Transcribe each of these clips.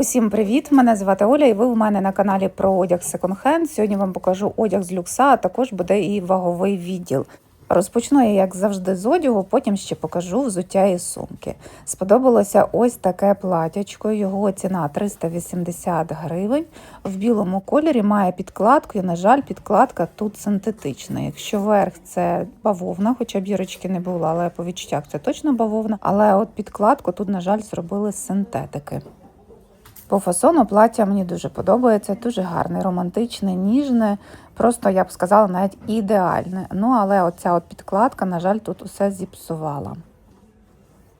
Усім привіт! Мене звати Оля, і ви в мене на каналі про одяг секонд-хенд. Сьогодні вам покажу одяг з люкса, а також буде і ваговий відділ. Розпочну я, як завжди, з одягу, потім ще покажу взуття і сумки. Сподобалося ось таке платячко. Його ціна 380 гривень. В білому кольорі має підкладку. І, на жаль, підкладка тут синтетична. Якщо верх це бавовна, хоча б бірочки не було, але по відчуттях це точно бавовна. Але от підкладку тут, на жаль, зробили з синтетики. По фасону плаття мені дуже подобається, дуже гарне, романтичне, ніжне, просто я б сказала, навіть ідеальне. Ну, але оця от підкладка, на жаль, тут усе зіпсувала.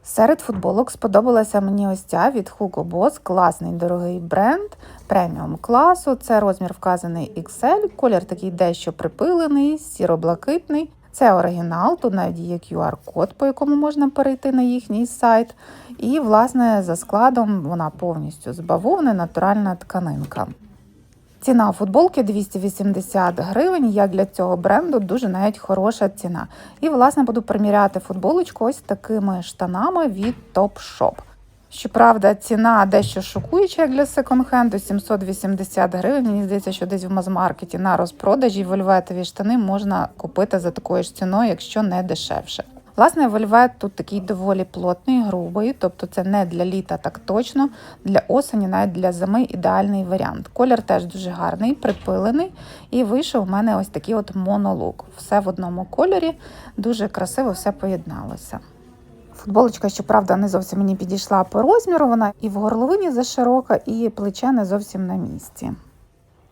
Серед футболок сподобалася мені ось ця від Hugo Boss, класний дорогий бренд преміум класу. Це розмір вказаний XL, колір такий дещо припилений, сіро-блакитний. Це оригінал, тут навіть є QR-код, по якому можна перейти на їхній сайт. І, власне, за складом вона повністю з бавовни, натуральна тканинка. Ціна футболки 280 гривень. Як для цього бренду дуже навіть хороша ціна. І, власне, буду приміряти футболочку ось такими штанами від Top Shop. Щоправда, ціна дещо шокуюча як для секонд-хенду 780 гривень. Мені здається, що десь в мазмаркеті на розпродажі вольветові штани можна купити за такою ж ціною, якщо не дешевше. Власне, вольвет тут такий доволі плотний, грубий, тобто це не для літа так точно, для осені, навіть для зими ідеальний варіант. Колір теж дуже гарний, припилений, і вийшов у мене ось такий от монолук. Все в одному кольорі, дуже красиво все поєдналося. Футболочка, щоправда, не зовсім мені підійшла по розміру, вона і в горловині заширока, і плече не зовсім на місці.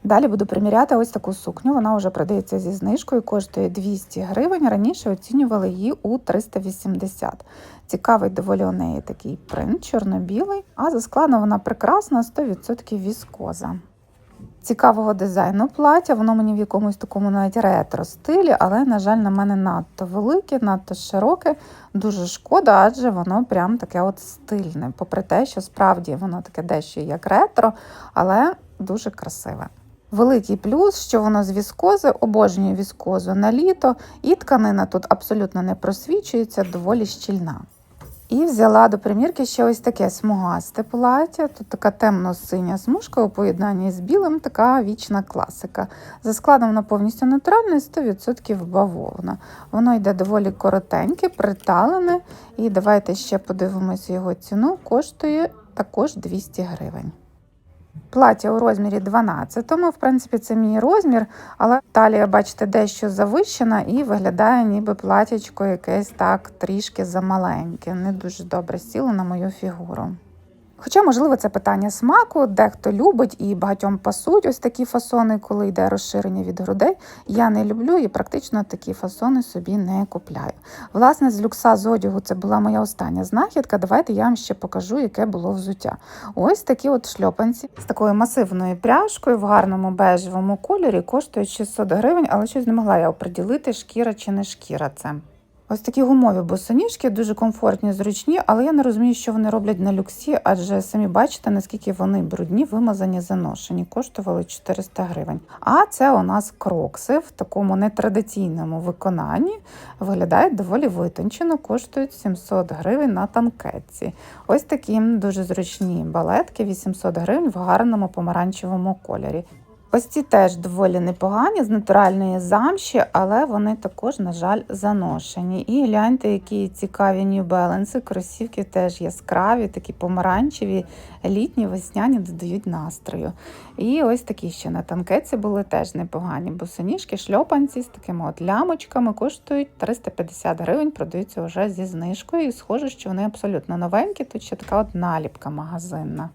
Далі буду приміряти ось таку сукню. Вона вже продається зі знижкою, коштує 200 гривень. Раніше оцінювали її у 380. Цікавий доволі у неї такий принт, чорно-білий, а за складом вона прекрасна, 100% віскоза. Цікавого дизайну плаття, воно мені в якомусь такому навіть ретро стилі, але, на жаль, на мене надто велике, надто широке. Дуже шкода, адже воно прям таке от стильне. Попри те, що справді воно таке дещо як ретро, але дуже красиве. Великий плюс, що воно з віскози, обожнює віскозу на літо, і тканина тут абсолютно не просвічується, доволі щільна. І взяла до примірки ще ось таке смугасте плаття. Тут така темно-синя смужка у поєднанні з білим, така вічна класика. За складом вона повністю натуральне, 100% бавовна. Воно йде доволі коротеньке, приталене. І давайте ще подивимося його ціну. Коштує також 200 гривень. Плаття у розмірі 12, в принципі, це мій розмір, але талія, бачите, дещо завищена і виглядає, ніби платячко якесь так трішки замаленьке. Не дуже добре сіло на мою фігуру. Хоча, можливо, це питання смаку, дехто любить і багатьом пасують ось такі фасони, коли йде розширення від грудей. Я не люблю і практично такі фасони собі не купляю. Власне, з люкса з одягу це була моя остання знахідка. Давайте я вам ще покажу, яке було взуття. Ось такі от шльопанці з такою масивною пряжкою в гарному бежевому кольорі коштують 600 гривень, але щось не могла я оприділити, шкіра чи не шкіра це. Ось такі гумові босоніжки, дуже комфортні, зручні, але я не розумію, що вони роблять на люксі, адже самі бачите, наскільки вони брудні, вимазані, заношені, коштували 400 гривень. А це у нас крокси в такому нетрадиційному виконанні. Виглядають доволі витончено, коштують 700 гривень на танкетці. Ось такі дуже зручні балетки, 800 гривень в гарному помаранчевому кольорі. Ось ці теж доволі непогані, з натуральної замші, але вони також, на жаль, заношені. І гляньте, які цікаві New Balance, кросівки теж яскраві, такі помаранчеві, літні, весняні додають настрою. І ось такі ще на танкеці були теж непогані. Босоніжки, шльопанці з такими от лямочками коштують 350 гривень, продаються вже зі знижкою. І схоже, що вони абсолютно новенькі. Тут ще така от наліпка магазинна.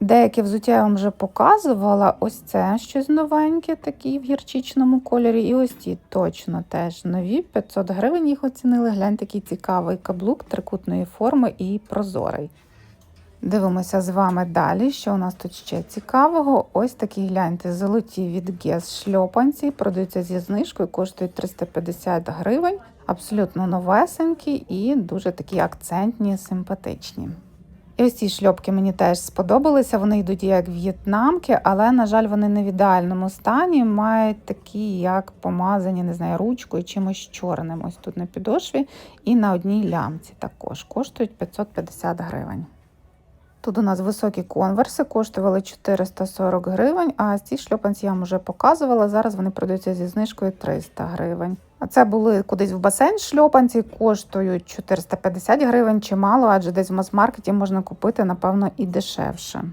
Деякі взуття я вам вже показувала. Ось це щось новеньке, такі в гірчичному кольорі. І ось ті точно теж нові. 500 гривень їх оцінили. Глянь, такий цікавий каблук трикутної форми і прозорий. Дивимося з вами далі, що у нас тут ще цікавого. Ось такі гляньте, золоті від Guess шльопанці. Продаються зі знижкою, коштують 350 гривень. Абсолютно новесенькі і дуже такі акцентні, симпатичні. І ось ці шльопки мені теж сподобалися. Вони йдуть як в'єтнамки, але, на жаль, вони не в ідеальному стані. Мають такі, як помазані, не знаю, ручкою чимось чорним. Ось тут на підошві і на одній лямці також коштують 550 гривень. Тут у нас високі конверси, коштували 440 гривень, а ці шльопанці я вам вже показувала. Зараз вони продаються зі знижкою 300 гривень. А це були кудись в басейн шльопанці, коштують 450 гривень чимало, адже десь в мас-маркеті можна купити, напевно, і дешевше.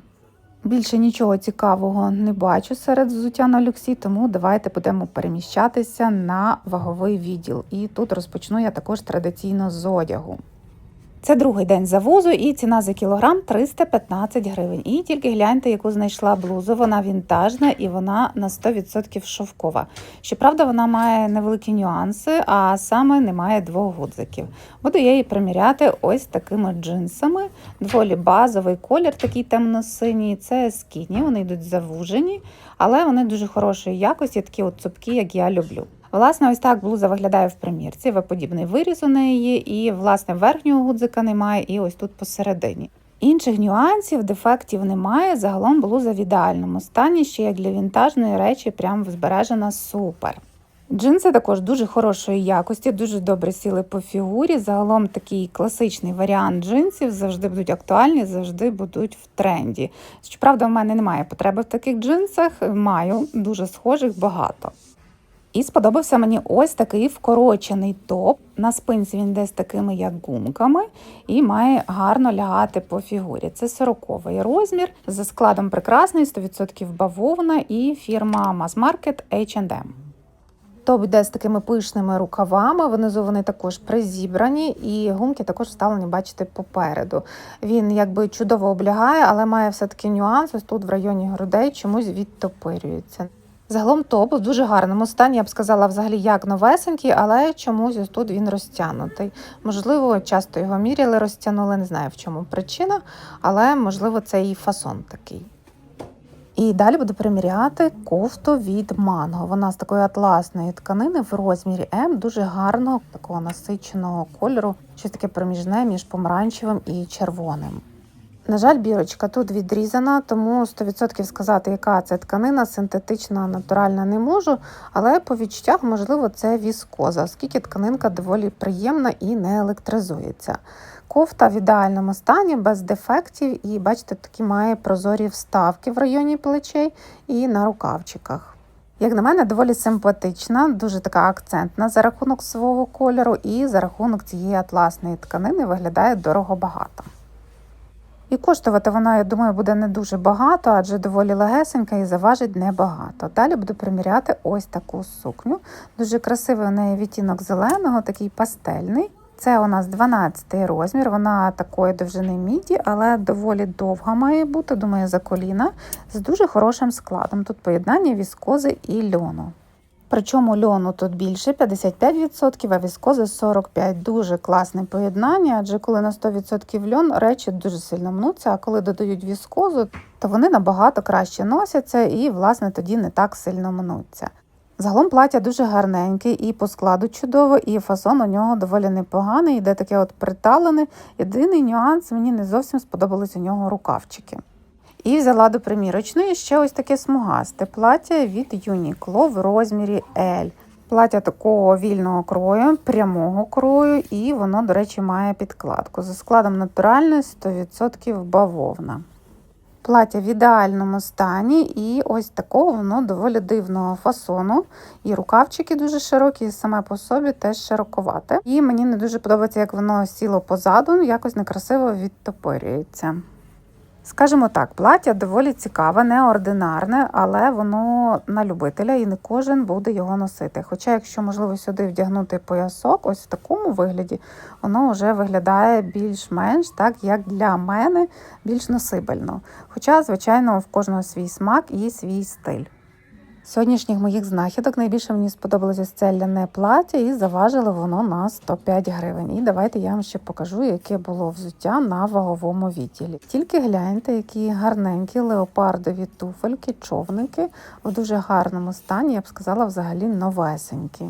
Більше нічого цікавого не бачу серед взуття на люксі, тому давайте будемо переміщатися на ваговий відділ. І тут розпочну я також традиційно з одягу. Це другий день завозу і ціна за кілограм 315 гривень. І тільки гляньте, яку знайшла блузу. Вона вінтажна і вона на 100% шовкова. Щоправда, вона має невеликі нюанси, а саме немає двох гудзиків. Буду я її приміряти ось такими джинсами. Доволі базовий колір, такий темно-синій. Це скіні, вони йдуть завужені, але вони дуже хорошої якості, такі от цупкі, як я люблю. Власне, ось так блуза виглядає в примірці. В-подібний виріз у неї і власне верхнього гудзика немає, і ось тут посередині. Інших нюансів, дефектів немає. Загалом блуза в ідеальному стані, ще як для вінтажної речі, прям збережена супер. Джинси також дуже хорошої якості, дуже добре сіли по фігурі. Загалом такий класичний варіант джинсів завжди будуть актуальні, завжди будуть в тренді. Щоправда, в мене немає потреби в таких джинсах, маю дуже схожих багато. І сподобався мені ось такий вкорочений топ. На спинці він з такими як гумками і має гарно лягати по фігурі. Це 40-й розмір за складом прекрасний, 100% бавовна і фірма Mass Market H&M. Топ йде з такими пишними рукавами. Внизу вони також призібрані, і гумки також вставлені, бачите, попереду. Він якби чудово облягає, але має все-таки нюанс. Ось тут в районі грудей чомусь відтопирюється. Загалом топ в дуже гарному стані, я б сказала, взагалі як новесенький, але чомусь тут він розтягнутий. Можливо, часто його міряли, розтягнули, не знаю в чому причина, але можливо це і фасон такий. І далі буду приміряти кофту від манго. Вона з такої атласної тканини в розмірі М, дуже гарного, такого насиченого кольору, щось таке проміжне між помаранчевим і червоним. На жаль, бірочка тут відрізана, тому 100% сказати, яка це тканина, синтетична, натуральна не можу. Але по відчуттях, можливо, це віскоза, оскільки тканинка доволі приємна і не електризується. Кофта в ідеальному стані, без дефектів, і бачите, такі має прозорі вставки в районі плечей і на рукавчиках. Як на мене, доволі симпатична, дуже така акцентна за рахунок свого кольору, і за рахунок цієї атласної тканини виглядає дорого багато. І коштувати вона, я думаю, буде не дуже багато, адже доволі легесенька і заважить небагато. Далі буду приміряти ось таку сукню. Дуже красивий у неї відтінок зеленого, такий пастельний. Це у нас 12 розмір, вона такої довжини міді, але доволі довга має бути, думаю, за коліна, з дуже хорошим складом. Тут поєднання віскози і льону. Причому льону тут більше 55%, а віскози 45%. Дуже класне поєднання, адже коли на 100% льон, речі дуже сильно мнуться, а коли додають віскозу, то вони набагато краще носяться і, власне, тоді не так сильно мнуться. Загалом плаття дуже гарненьке і по складу чудово, і фасон у нього доволі непоганий, йде таке от приталене. Єдиний нюанс, мені не зовсім сподобались у нього рукавчики. І взяла до примірочної ще ось таке смугасте плаття від Uniqlo в розмірі L. Плаття такого вільного крою, прямого крою, і воно, до речі, має підкладку. За складом натуральної 100% бавовна. Плаття в ідеальному стані, і ось такого воно доволі дивного фасону. І рукавчики дуже широкі, і саме по собі теж широковате. І мені не дуже подобається, як воно сіло позаду, якось некрасиво відтопирюється. Скажімо так, плаття доволі цікаве, неординарне, але воно на любителя і не кожен буде його носити. Хоча, якщо можливо сюди вдягнути поясок, ось в такому вигляді, воно вже виглядає більш-менш так, як для мене, більш носибельно. Хоча, звичайно, в кожного свій смак і свій стиль. Сьогоднішніх моїх знахідок найбільше мені сподобалося ляне плаття, і заважило воно на 105 гривень. І давайте я вам ще покажу, яке було взуття на ваговому відділі. Тільки гляньте, які гарненькі леопардові туфельки, човники в дуже гарному стані, я б сказала, взагалі новесенькі.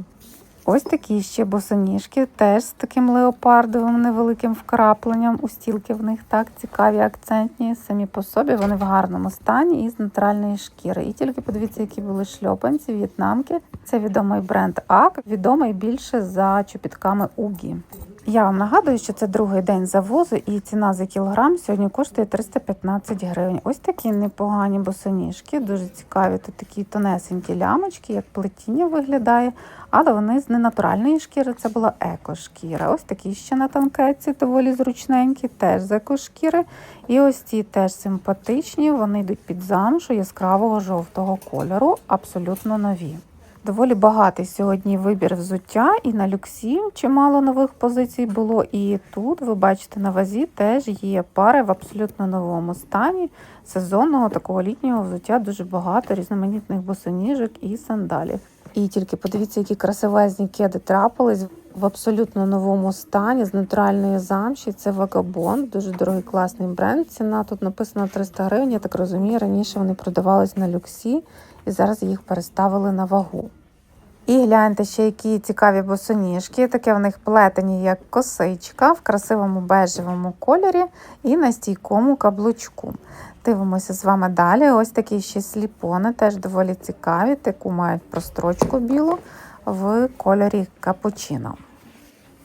Ось такі ще босоніжки, теж з таким леопардовим невеликим вкрапленням. У стілки в них так цікаві, акцентні. Самі по собі вони в гарному стані і з натуральної шкіри. І тільки подивіться, які були шльопанці, в'єтнамки. Це відомий бренд АК, відомий більше за чупітками Угі. Я вам нагадую, що це другий день завозу, і ціна за кілограм сьогодні коштує 315 гривень. Ось такі непогані босоніжки, дуже цікаві. Тут такі тонесенькі лямочки, як плетіння виглядає, але вони з ненатуральної шкіри. Це була екошкіра. Ось такі ще на танкетці, доволі зручненькі, теж з екошкіри. І ось ці теж симпатичні. Вони йдуть під замшу яскравого жовтого кольору, абсолютно нові. Доволі багатий сьогодні вибір взуття, і на люксі чимало нових позицій було. І тут, ви бачите, на вазі теж є пари в абсолютно новому стані. Сезонного такого літнього взуття дуже багато, різноманітних босоніжок і сандалів. І тільки подивіться, які красивезні кеди трапились в абсолютно новому стані з натуральної замші. Це Vagabond, дуже дорогий класний бренд. Ціна тут написана 300 гривень. Я так розумію, раніше вони продавались на люксі і зараз їх переставили на вагу. І гляньте ще, які цікаві босоніжки. Таке в них плетені, як косичка в красивому бежевому кольорі і на стійкому каблучку. Дивимося з вами далі. Ось такі ще сліпони, теж доволі цікаві. Таку мають прострочку білу в кольорі капучино.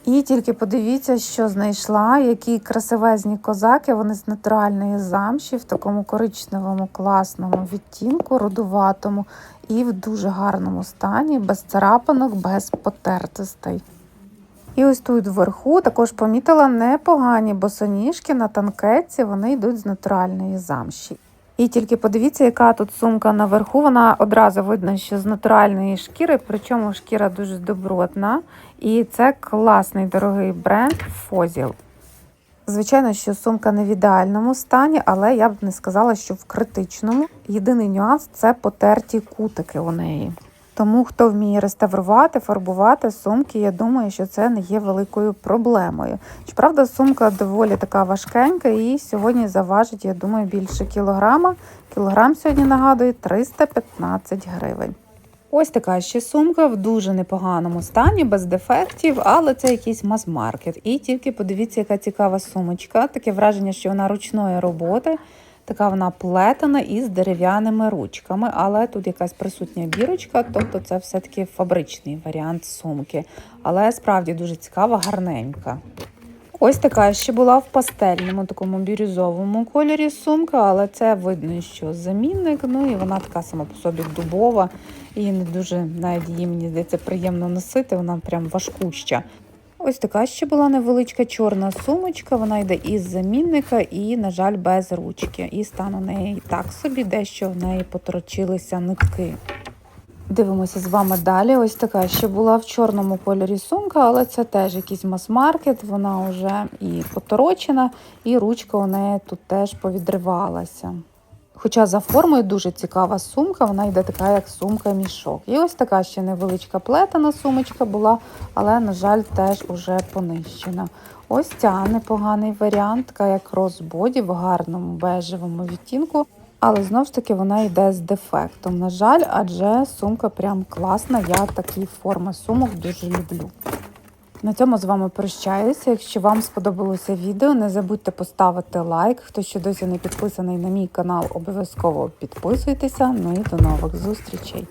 І тільки подивіться, що знайшла, які красивезні козаки. Вони з натуральної замші в такому коричневому класному відтінку, рудуватому і в дуже гарному стані, без царапинок, без потертостей. І ось тут вверху також помітила непогані босоніжки на танкетці, вони йдуть з натуральної замші. І тільки подивіться, яка тут сумка наверху. Вона одразу видно, що з натуральної шкіри, причому шкіра дуже добротна. І це класний дорогий бренд Фозіл. Звичайно, що сумка не в ідеальному стані, але я б не сказала, що в критичному. Єдиний нюанс це потерті кутики у неї. Тому хто вміє реставрувати, фарбувати сумки, я думаю, що це не є великою проблемою. Щоправда, сумка доволі така важкенька і сьогодні заважить, я думаю, більше кілограма. Кілограм сьогодні нагадує 315 гривень. Ось така ще сумка в дуже непоганому стані, без дефектів, але це якийсь мас-маркет. І тільки подивіться, яка цікава сумочка. Таке враження, що вона ручної роботи. Така вона плетена із дерев'яними ручками, але тут якась присутня бірочка, тобто це все-таки фабричний варіант сумки. Але справді дуже цікава, гарненька. Ось така ще була в пастельному такому бірюзовому кольорі сумка, але це видно, що замінник. Ну і вона така сама по собі дубова. І не дуже навіть її, мені здається, приємно носити, вона прям важкуща. Ось така ще була невеличка чорна сумочка. Вона йде із замінника і, на жаль, без ручки. І стан у неї так собі, дещо в неї поторочилися нитки. Дивимося з вами далі. Ось така ще була в чорному кольорі сумка, але це теж якийсь мас-маркет, вона вже і поторочена, і ручка у неї тут теж повідривалася. Хоча за формою дуже цікава сумка, вона йде така, як сумка-мішок. І ось така ще невеличка плетена сумочка була, але, на жаль, теж уже понищена. Ось ця непоганий варіант, така як розбоді в гарному бежевому відтінку. Але знову ж таки вона йде з дефектом. На жаль, адже сумка прям класна. Я такі форми сумок дуже люблю. На цьому з вами прощаюся. Якщо вам сподобалося відео, не забудьте поставити лайк. Хто ще досі не підписаний на мій канал, обов'язково підписуйтеся. Ну і до нових зустрічей!